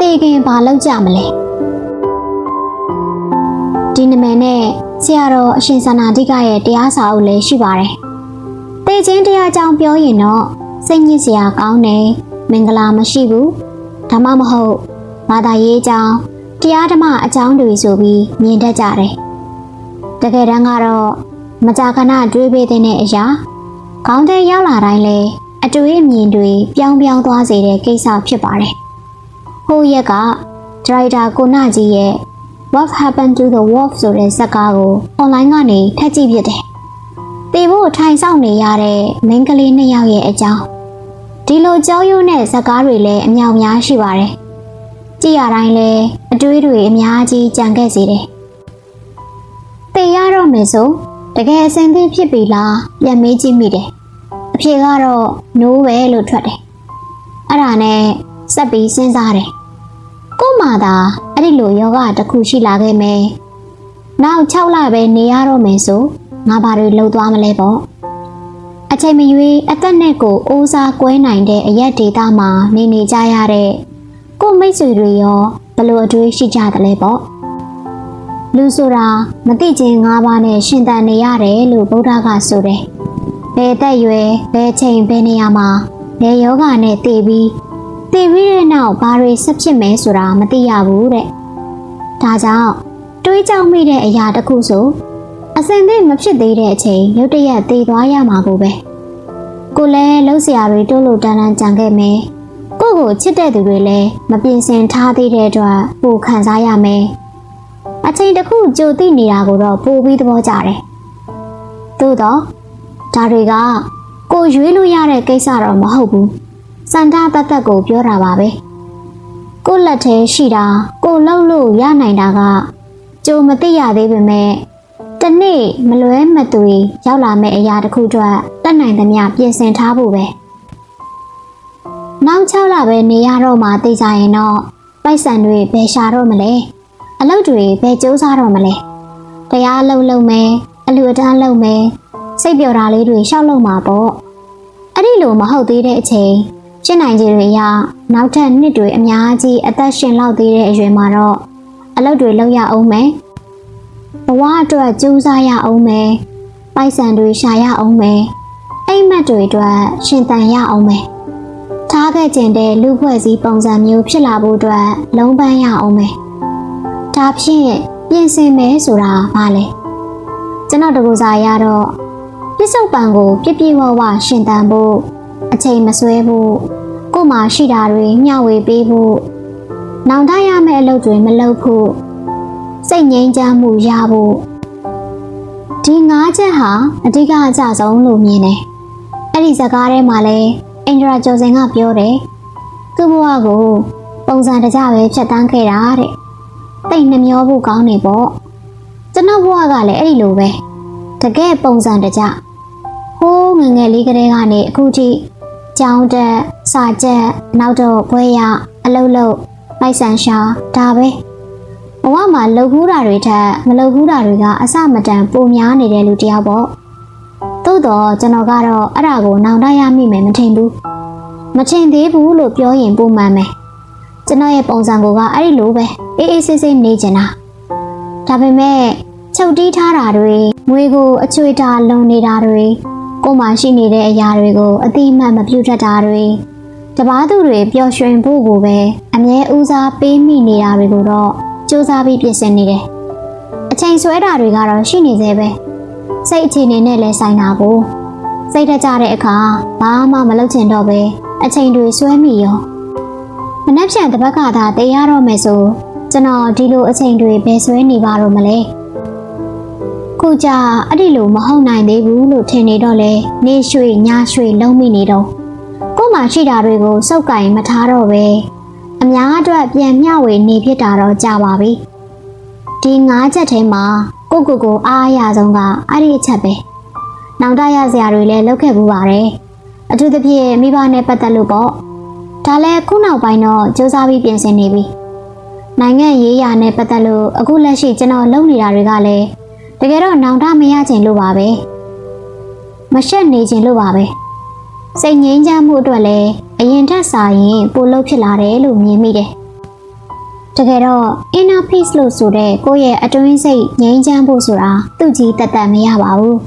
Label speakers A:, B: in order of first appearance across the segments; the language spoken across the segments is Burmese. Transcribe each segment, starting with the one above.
A: သေးခင်ဘာလုပ်ကြမလဲဒီနမည်နဲ့ဆရာတော်အရှင်သနာတိကရဲ့တရားစာအုပ်လည်းရှိပါတယ်တေချင်းတရားကြောင့်ပြောရင်တော့စိတ်ညစ်စရာကောင်းတယ်မင်္ဂလာမရှိဘူးဒါမှမဟုတ်ဘာသာရေးအကြောင်းတရားဓမ္မအကြောင်းတွေဆိုပြီးမြင်တတ်ကြတယ်တကယ်တမ်းကတော့မကြာခဏတွေးပေးတဲ့အရာခေါင်းထဲရောက်လာတိုင်းလဲအတွေ့အမြင်တွေပြောင်းပြောင်းသွားစေတဲ့ကိစ္စဖြစ်ပါတယ် ဟိုရက်ကဒရိုက်တာကိုနာကြီးရဲ့ What happened to the wolf ဆိုတဲ့ဇာတ်ကားကို online ကနေထပ်ကြည့်ဖြစ်တယ်။တေဖို့ထိုင်ဆောင်နေရတဲ့မိန်းကလေးနှစ်ယောက်ရဲ့အကြောင်းဒီလိုကြောက်ရွံ့တဲ့ဇာတ်ကားတွေလည်းအများများရှိပါတယ်။ကြည့်ရတိုင်းလည်းအတွေးတွေအများကြီးကြံခဲ့စေတယ်။တေရတော့မယ်ဆိုတကယ်အစင်သင့်ဖြစ်ပြီလားပြန်မေးကြည့်မိတယ်။အဖြေကတော့ no ပဲလို့ထွက်တယ်။အဲ့ဒါနဲ့စက်ပြီးစဉ်းစားတယ်။ ကို့မှာသာအဲ့ဒီလိုယောဂတစ်ခုရှိလာခဲ့မယ်။နောက်6လပဲနေရတော့မယ်ဆိုငါဘာတွေလှုပ်သွားမလဲပေါ့။အချိန်မရွေးအသက်နဲ့ကိုအိုးစားကွဲနိုင်တဲ့အရက်ဒေတာမှာနေနေကြရတဲ့ကို့မိတ်ဆွေတွေရောဘလို့အတွေးရှိကြတယ်လဲပေါ့။လူဆိုတာမသိချင်း၅ပါးနဲ့ရှင်သန်နေရတယ်လို့ဗုဒ္ဓကဆိုတယ်။ဘယ်သက်ရွယ်ဘယ်ချိန်ဘယ်နေရာမှာဘယ်ယောဂနဲ့တည်ပြီး တည်ပြီးတဲ့နောက်ဘာတွေဆက်ဖြစ်မယ်ဆိုတာမသိရဘူးတဲ့။ဒါကြောင့်တွေးကြောက်မိတဲ့အရာတစ်ခုဆိုအစင်သင့်မဖြစ်သေးတဲ့အချိန်ရုတ်တရက်တည်သွားရမှာကိုပဲ။ကိုလည်းလှုပ်ရှားတွေတိုးလို့တန်းတန်းကြံခဲ့မယ်။ကိုကိုချစ်တဲ့သူတွေလည်းမပြင်ဆင်ထားသေးတဲ့အတွက်ပိုခံစားရမယ်။အချိန်တစ်ခုကြိုသိနေတာကိုတော့ပိုပြီးသဘောကျတယ်။သို့တော့ဒါတွေကကိုရွေးလို့ရတဲ့ကိစ္စတော့မဟုတ်ဘူး။ စန္ဒတတ်သက်ကိုပြောတာပါပဲ။ကိုလက်ထဲရှိတာကိုလှုပ်လို့ရနိုင်တာကကြိုမသိရသေးပေမဲ့တနေ့မလွဲမသွေရောက်လာမယ့်အရာတစ်ခုအတွက်တက်နိုင်သမျှပြင်ဆင်ထားဖို့ပဲ။နောက်6လပဲနေရတော့မှသိကြရင်တော့ပိုက်ဆံတွေဘယ်ရှာတော့မလဲ။အလုပ်တွေဘယ်စူးစမ်းတော့မလဲ။တရားလုံးလုံးမယ်အလူအတန်းလုံးမယ်စိတ်ပျော်တာလေးတွေရှောက်လုံးမှာပေါ့။အဲ့ဒီလိုမဟုတ်သေးတဲ့အချိန် ဖြစ်နိုင်ခြေတွေရနောက်ထပ်နှစ်တွေအများကြီးအသက်ရှင်လောက်သေးတဲ့အရွယ်မှာတော့အလုပ်တွေလုပ်ရအောင်မယ်ဘဝအတွက်ကြိုးစားရအောင်မယ်ပိုက်ဆံတွေရှာရအောင်မယ်အိမ်မက်တွေအတွက်ရှင်သန်ရအောင်မယ်ထားခဲ့ကျင်တဲ့လူဖွဲ့စည်းပုံစံမျိုးဖြစ်လာဖို့အတွက်လုံးပန်းရအောင်မယ်ဒါဖြင့်ပြင်ဆင်မယ်ဆိုတာဘာလဲကျွန်တော်တကူစားရတော့ပြစ္ဆုတ်ပံကို ပြပြဝဝရှင်သန်ဖို့အချိန်မဆွဲဖို့ ကို့မှာရှိတာတွေမျှဝေပေးဖို့နောင်တရမယ့်အလုပ်တွေမလုပ်ဖို့စိတ်ငြိမ်းချမ်းမှုရဖို့ဒီငါးချက်ဟာအဓိကအကျဆုံးလို့မြင်တယ်အဲ့ဒီဇာတ်ကားထဲမှာလဲအင်ဒရာကျော်စင်ကပြောတယ်သူ့ဘဝကိုပုံစံတကြပဲဖြတ်တန်းခဲ့တာတဲ့တိတ်နှမျောဖို့ကောင်းနေပေါ့ကျွန်တော်ဘဝကလည်းအဲ့ဒီလိုပဲတကယ်ပုံစံတကြဟိုးငယ်ငယ်လေးကလေးကနေအခုထိ ကြောင်းတက်စာချက်နောက်တော့ဘွဲရအလုတ်လုတ်ပိုက်ဆန်ရှာဒါပဲဘဝမှာလှုပ်ခူးတာတွေထက်မလှုပ်ခူးတာတွေကအစမတန်ပိုများနေတဲ့လူတယောက်ပေါ့သို့တော့ကျွန်တော်ကတော့အဲ့ဒါကိုနောင်တရမိမယ်မထင်ဘူးမထင်သေးဘူးလို့ပြောရင်ပုံမှန်မယ်ကျွန်တော်ရဲ့ပုံစံကအဲ့ဒီလိုပဲအေးအေးဆေးဆေးနေချင်တာဒါပေမဲ့ချုပ်တီးထားတာတွေငွေကိုအချွေတာလုံနေတာတွေ ကိုမှရှိနေတဲ့အရာတွေကိုအတိအမှတ်မပြုတ်တတ်တာတွေတပားသူတွေပျော်ရွှင်ဖို့ကိုပဲအမြဲဦးစားပေးမိနေတာတွေကိုတော့စူးစမ်းပြီးပြင်ဆင်နေတယ်။အချိန်ဆွဲတာတွေကတော့ရှိနေသေးပဲ။စိတ်အခြေအနေနဲ့လဲဆိုင်တာကိုစိတ်ထကြတဲ့အခါဘာမှမလုပ်ချင်တော့ပဲအချိန်တွေဆွဲမိရော။မနှက်ဖြန်တစ်ပတ်ကသာတေးရတော့မယ်ဆိုကျွန်တော်ဒီလိုအချိန်တွေဘယ်ဆွဲနေပါတော့မလဲ။ ခုကြအဲ့ဒီလိုမဟုတ်နိုင်သေးဘူးလို့ထင်နေတော့လေနေရွှေညရွှေလုံးမိနေတော့ကို့မှာရှိတာတွေကိုစုပ်ကင်မထားတော့ပဲအများအတွက်ပြန်မျှဝေနေဖြစ်တာတော့ကြာပါပြီဒီငါးချက်ထဲမှာကိုကိုကိုအားရဆုံးကအဲ့ဒီအချက်ပဲနောင်တရစရာတွေလည်းလုပ်ခဲ့ပူပါတယ်အထူးသဖြင့်မိဘနဲ့ပတ်သက်လို့ပေါ့ဒါလည်းခုနောက်ပိုင်းတော့စူးစမ်းပြီးပြင်ဆင်နေပြီနိုင်ငံရေးရာနဲ့ပတ်သက်လို့အခုလက်ရှိကျွန်တော်လုပ်နေတာတွေကလည်း တကယ်တော့နောင်တမရချင်လို့ပါပဲမရှက်နေချင်လို့ပါပဲစိတ်ငြိမ်းချမ်းမှုအတွက်လည်းအရင်ထက်စာရင်ပိုလို့ဖြစ်လာတယ်လို့မြင်မိတယ်တကယ်တော့ inner peace လို့ဆိုတဲ့ကိုယ့်ရဲ့အတွင်းစိတ်ငြိမ်းချမ်းဖို့ဆိုတာသူ့ကြီးတက်တက်မရပါဘူး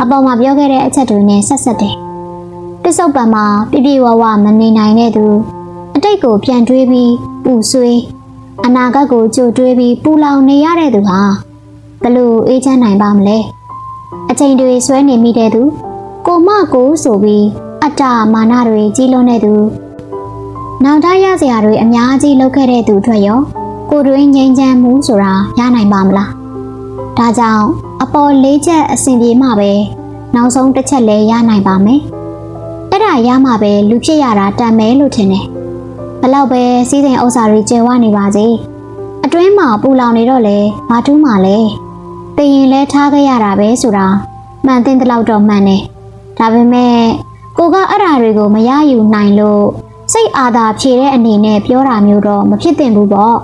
A: အပေါ်မှာပြောခဲ့တဲ့အချက်တွေနဲ့ဆက်ဆက်တယ်ပစ္စုပန်မှာပြပြဝဝမနေနိုင်တဲ့သူအတိတ်ကိုပြန်တွေးပြီးပူဆွေးအနာဂတ်ကိုကြိုတွေးပြီးပူလောင်နေရတဲ့သူဟာ ဘလို့အေးချမ်းနိုင်ပါမလဲအချိန်တွေဆွဲနေမိတဲ့သူ ကိုမကိုဆိုပြီးအတ္တမာနတွေကြီးလွန်းတဲ့သူနောက်သားရစရာတွေအများကြီးလုပ်ခဲ့တဲ့သူအတွက်ရောကိုတွင်ငြိမ်းချမ်းမှုဆိုတာရနိုင်ပါမလားဒါကြောင့်အပေါ်လေးချက်အဆင်ပြေမှပဲနောက်ဆုံးတစ်ချက်လည်းရနိုင်ပါမယ်အဲ့ဒါရမှပဲလူဖြစ်ရတာတန်မယ်လို့ထင်တယ်ဘလောက်ပဲစီးစိမ်ဥစ္စာတွေကျယ်ဝနေပါစေအတွင်းမှာပူလောင်နေတော့လေဘာတူးမှလဲ တရင်လဲထားခဲ့ရတာပဲဆိုတာမှန်တင်တဲ့လောက်တော့မှန်တယ်ဒါပေမဲ့ကိုကအဲ့ဓာတွေကိုမရယူနိုင်လို့စိတ်အာသာဖြေတဲ့အနေနဲ့ပြောတာမျိုးတော့မဖြစ်သင့်ဘူးပေါ့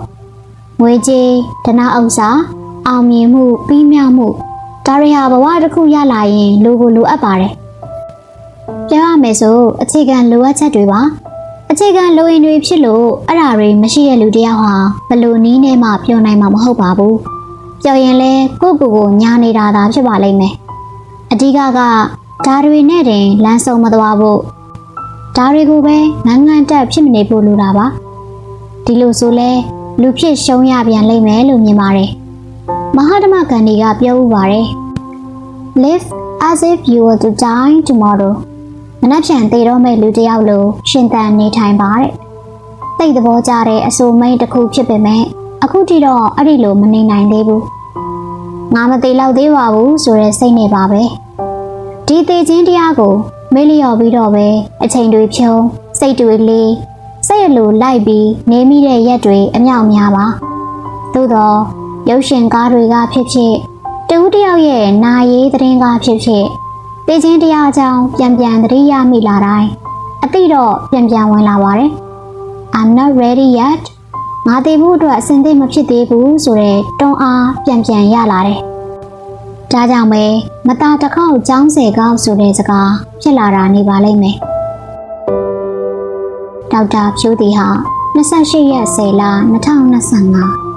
A: ငွေကြေးဒနာဥစ္စာအောင်မြင်မှုပြီးမြောက်မှုဒါတွေဟာဘဝတစ်ခုရလာရင်လိုကိုလိုအပ်ပါတယ်ပြောရမယ်ဆိုအခြေခံလိုအပ်ချက်တွေပါအခြေခံလိုရင်တွေဖြစ်လို့အဲ့ဓာတွေမရှိတဲ့လူတစ်ယောက်ဟာဘယ်လိုနည်းနဲ့မှပြောနိုင်မှာမဟုတ်ပါဘူး ပြောရင်လဲကိုယ့်ကိုယ်ကိုညာနေတာသာဖြစ်ပါလိမ့်မယ်အဓိကကဒါတွေနဲ့တင်လမ်းဆုံးမသွားဖို့ဒါတွေကိုပဲငန်းငန်းတက်ဖြစ်မနေဖို့လိုတာပါဒီလိုဆိုလဲလူဖြစ်ရှုံးရပြန်လိမ့်မယ်လို့မြင်ပါတယ်မဟာဓမ္မဂန္ဒီကပြောဥပါတယ် live as if you were to die tomorrow မနှက်ဖြန်သေတော့မဲ့လူတစ်ယောက်လိုရှင်သန်နေထိုင်ပါတဲ့တိတ်သဘောကြတဲ့အဆိုမိန်တစ်ခုဖြစ်ပေမဲ့ အခုထိတော့အဲ့ဒီလိုမနေနိုင်သေးဘူးငါမသေးတော့သေးပါဘူးဆိုတဲ့စိတ်နဲ့ပါပဲဒီသေးချင်းတရားကိုမေးလျော်ပြီးတော့ပဲအချိန်တွေဖြုံးစိတ်တွေလေးစိတ်အလိုလိုက်ပြီးနေမိတဲ့ရက်တွေအမြောက်များပါသို့တော့ရုပ်ရှင်ကားတွေကဖြစ်ဖြစ်တဦးတယောက်ရဲ့နာရေးသတင်းကားဖြစ်ဖြစ်တေချင်းတရားအကြောင်းပြန်ပြန်သတိရမိလာတိုင်းအတိတော့ပြန်ပြန်ဝင်လာပါတယ် I'm not ready yet ငါတည်ဖို့အတွက်အဆင်သင့်မဖြစ်သေးဘူးဆိုတဲ့တွန်းအားပြန်ပြန်ရလာတယ်ဒါကြောင့်ပဲမตาတစ်ခေါက်ចောင်းစေကောက်ဆိုတဲ့စကားဖြစ်လာတာနေပါလိမ့်မယ်ဒေါက်တာဖြိုးတီဟာ28ရက်10လ2025